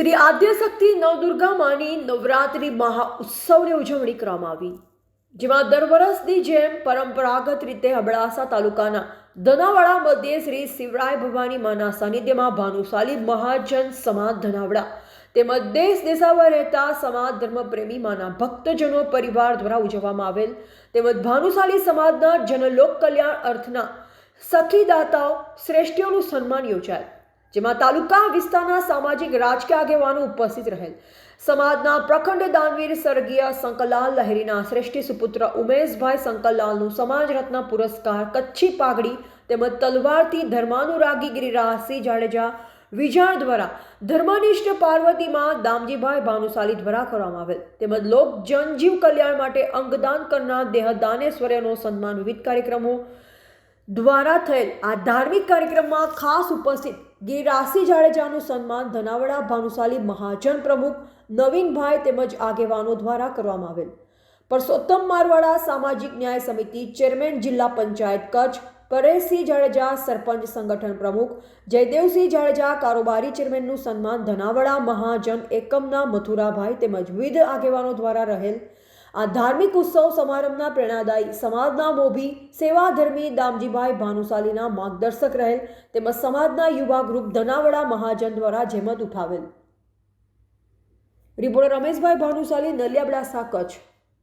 શ્રી આદ્યશક્તિ નવદુર્ગા માની નવરાત્રિ મહાઉત્સવની ઉજવણી કરવામાં આવી. જેમાં દર વર્ષની જેમ પરંપરાગત રીતે અબડાસા તાલુકાના ધનાવાડા મધ્યે શ્રી શિવરાય ભવાની માના સાનિધ્યમાં ભાનુશાલી મહાજન સમાજ ધનાવડા તેમજ દેશ દેશામાં રહેતા સમાજ ધર્મપ્રેમી માના ભક્તજનો પરિવાર દ્વારા ઉજવવામાં આવેલ તેમજ ભાનુશાલી સમાજના જનલોક કલ્યાણ અર્થના સખીદાતાઓ શ્રેષ્ઠીઓનું સન્માન યોજાય. જેમાં તાલુકા વિસ્તારના સામાજિક રાજકીય આગેવાનો ઉપસ્થિત રહેલ. સમાજના પ્રખંડ દાનવીર સ્વર્ગીય શંકરલાલ લહેરીના શ્રેષ્ઠી સુપુત્ર ઉમેશભાઈ શંકરલાલનું સમાજ રત્ન પુરસ્કાર કચ્છી પાઘડી તેમજ તલવારથી ધર્માનુરાગી ગિરિરાજસિંહ જાડેજા વિજાણ દ્વારા ધર્મનિષ્ઠ પાર્વતીમાં દામજીભાઈ ભાનુશાલી દ્વારા કરવામાં આવેલ. તેમજ લોક જનજીવ કલ્યાણ માટે અંગદાન કરનાર દેહદાનેશ્વર્યનો સન્માન વિવિધ કાર્યક્રમો દ્વારા થયેલ આ ધાર્મિક કાર્યક્રમમાં ખાસ ઉપસ્થિત ગિરિરાજસિંહ જાડેજાનું સન્માન ધનાવડા ભાનુશાલી મહાજન પ્રમુખ નવીનભાઈ તેમજ આગેવાનો દ્વારા કરવામાં આવેલ. પરસોત્તમ મારવાડા સામાજિક ન્યાય સમિતિ ચેરમેન જિલ્લા પંચાયત કચ્છ, પરેશસિંહ જાડેજા સરપંચ સંગઠન પ્રમુખ, જયદેવસિંહ જાડેજા કારોબારી ચેરમેનનું સન્માન ધનાવડા મહાજન એકમના મથુરાભાઈ તેમજ વિવિધ આગેવાનો દ્વારા રહેલ. આ ધાર્મિક ઉત્સવ સમારંભના પ્રેરણાદાયી સમાજના મોભી સેવાધર્મી દામજીભાઈ ભાનુશાલીના માર્ગદર્શક રહેલ તેમજ સમાજના યુવા ગ્રુપ ધનાવડા મહાજન દ્વારા જેમત ઉઠાવેલ. રિપોર્ટર રમેશભાઈ ભાનુશાલી નલિયાબડાસા કચ્છ